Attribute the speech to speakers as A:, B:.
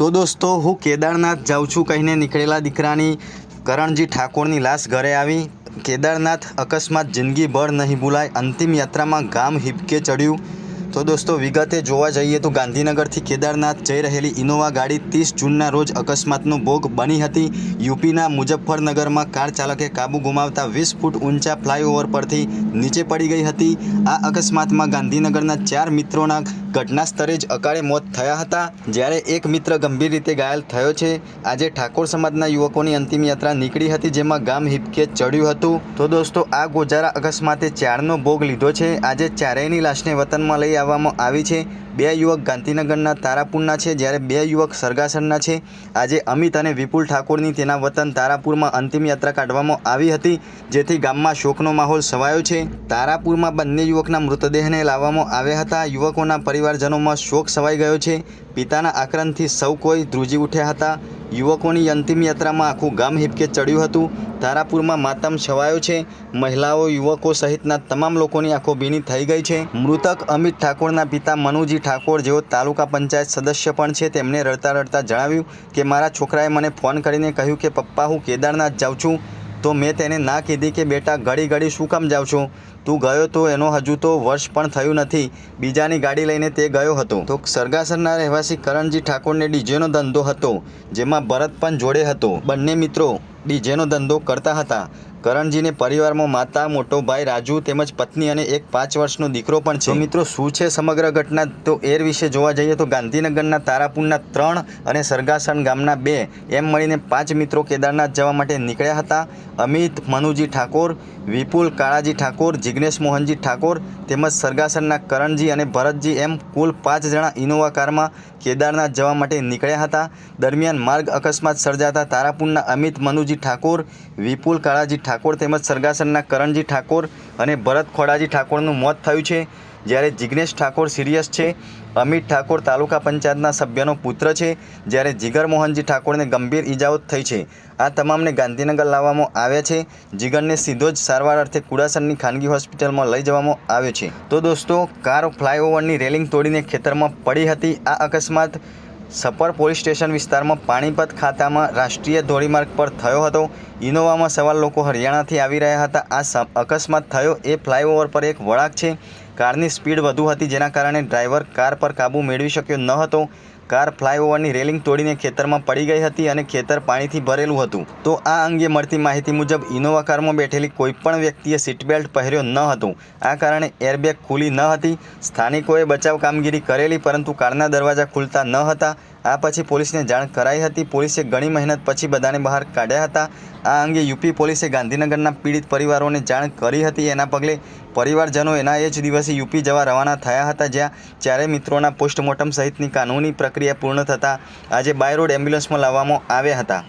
A: તો દોસ્તો, હું કેદારનાથ જાઉં છું કહીને નીકળેલા દીકરાની કરણજી ઠાકોરની લાશ ઘરે આવી. કેદારનાથ અકસ્માત જિંદગીભર નહીં ભૂલાય. અંતિમ યાત્રામાં ગામ હિપકે ચડ્યું. તો દોસ્તો, વિગતે જોવા જઈએ તો ગાંધીનગરથી કેદારનાથ જઈ રહેલી ઇનોવા ગાડી ત્રીસ જૂનના રોજ અકસ્માતનો ભોગ બની હતી. યુપીના મુઝફ્ફરનગરમાં કાર ચાલકે કાબુ ગુમાવતા વીસ ફૂટ ઊંચા ફ્લાયઓવર પરથી નીચે પડી ગઈ હતી. આ અકસ્માતમાં ગાંધીનગરના ચાર મિત્રોના ઘટના સ્થળે જ અકાળે મોત થયા હતા. જ્યારે એક મિત્ર ગંભીર રીતે ઘાયલ થયો છે. આજે ઠાકોર સમાજના યુવકોની અંતિમ યાત્રા નીકળી હતી, જેમાં ગામ હિપકે ચડ્યું હતું. તો દોસ્તો, આ ગોજારા અકસ્માતે ચારનો ભોગ લીધો છે. આજે ચારેયની લાશને વતનમાં લઈ આવવામાં આવી છે. બે યુવક ગાંધીનગરના તારાપુરના છે, જ્યારે બે યુવક સરગાસરના છે. આજે અમિત અને વિપુલ ઠાકોરની તેના વતન તારાપુરમાં અંતિમ યાત્રા કાઢવામાં આવી હતી, જેથી ગામમાં શોકનો માહોલ છવાયો છે. તારાપુરમાં બંને યુવકના મૃતદેહને લાવવામાં આવ્યા હતા. યુવકોના પરિવારજનોમાં શોક છવાઈ ગયો છે. પિતાના આક્રંદથી સૌ કોઈ ધ્રુજી ઉઠ્યા હતા. યુવકોની અંતિમ યાત્રામાં આખું ગામ હિપકે ચડ્યું હતું. તારાપુરમાં માતમ છવાયો છે. મહિલાઓ, યુવકો સહિતના તમામ લોકોની આંખો ભીની થઈ ગઈ છે. મૃતક અમિત ઠાકોરના પિતા મનુજી ઠાકોર જેઓ તાલુકા પંચાયત સદસ્ય પણ છે તેમણે રડતા રડતા જણાવ્યું કે, મારા છોકરાએ મને ફોન કરીને કહ્યું કે, પપ્પા, હું કેદારનાથ જાઉં છું. તો મેં તેને ના કીધી કે, બેટા, ઘડી ઘડી શું કામ જાઉં છું? તું ગયો તો એનો હજુ તો વર્ષ પણ થયું નથી. બીજાની ગાડી લઈને તે ગયો હતો. તો સરગાસરના રહેવાસી કરણજી ઠાકોરને ડીજેનો ધંધો હતો, જેમાં ભરત પણ જોડે હતો. બંને મિત્રો ડીજેનો ધંધો કરતા હતા. કરણજીને પરિવારમાં માતા, મોટો ભાઈ, રાજુ તેમજ પત્ની અને એક પાંચ વર્ષનો દીકરો પણ છે. મિત્રો, શું છે સમગ્ર ઘટના? તો એર વિશે જોવા જઈએ તો ગાંધીનગરના તારાપુરના ત્રણ અને સરગાસણ ગામના બે એમ મળીને પાંચ મિત્રો કેદારનાથ જવા માટે નીકળ્યા હતા. અમિત, મનુજી ઠાકોર, વિપુલ કાળાજી ઠાકોર, જિગ્નેશ મોહનજી ઠાકોર તેમજ સરગાસણના કરણજી અને ભરતજી એમ કુલ પાંચ જણા ઇનોવા કારમાં કેદારનાથ જવા માટે નીકળ્યા હતા. દરમિયાન માર્ગ અકસ્માત સર્જાતા તારાપુરના અમિત, મનુજી ઠાકોર, વિપુલ કાળાજી ઠાકોર તેમજ સરગાસનના કરણજી ઠાકોર અને ભરત ખોડાજી ઠાકોરનું મોત થયું છે. જ્યારે જિગ્નેશ ઠાકોર સિરિયસ છે, અમિત ઠાકોર તાલુકા પંચાયતના સભ્યનો પુત્ર છે, જ્યારે જીગર મોહનજી ઠાકોરને ગંભીર ઇજાઓ થઈ છે. આ તમામને ગાંધીનગર લાવવામાં આવ્યા છે. જીગરને સીધો જ સારવાર અર્થે કુડાસરની ખાનગી હોસ્પિટલમાં લઈ જવામાં આવ્યો છે. તો દોસ્તો, કાર ફ્લાયઓવરની રેલિંગ તોડીને ખેતરમાં પડી હતી. આ અકસ્માત સપર પોલીસ સ્ટેશન વિસ્તારમાં પાણીપત ખાતામાં રાષ્ટ્રીય ધોરીમાર્ગ પર થયો હતો. ઇનોવામાં સવાર લોકો હરિયાણાથી આવી રહ્યા હતા. આ સમ- અકસ્માત થયો. એ ફ્લાયઓવર પર એક વળાંક છે. કારની સ્પીડ વધુ હતી જેના કારણે ડ્રાઈવર કાર પર કાબૂ મેળવી શક્યો ન હતો. કાર ફ્લાયઓવરની રેલિંગ તોડીને ખેતરમાં પડી ગઈ હતી અને ખેતર પાણીથી ભરેલું હતું. તો આ અંગે મળતી માહિતી મુજબ, ઇનોવા કારમાં બેઠેલી કોઈપણ વ્યક્તિએ સીટબેલ્ટ પહેર્યો ન હતું. આ કારણે એરબેગ ખુલી ન હતી. સ્થાનિકોએ બચાવ કામગીરી કરેલી, પરંતુ કારના દરવાજા ખુલતા ન હતા. આ પછી પોલીસને જાણ કરાઈ હતી. પોલીસે ઘણી મહેનત પછી બધાને બહાર કાઢ્યા હતા. આ અંગે યુપી પોલીસે ગાંધીનગરના પીડિત પરિવારોને જાણ કરી હતી. એના પગલે પરિવારજનો એના એ જ દિવસે યુપી જવા રવાના થયા હતા, જ્યાં ચારે મિત્રોના પોસ્ટમોર્ટમ સહિતની કાનૂની પ્રક્રિયા પૂર્ણ થતાં આજે બાય રોડ એમ્બ્યુલન્સમાં લાવવામાં આવ્યા હતા.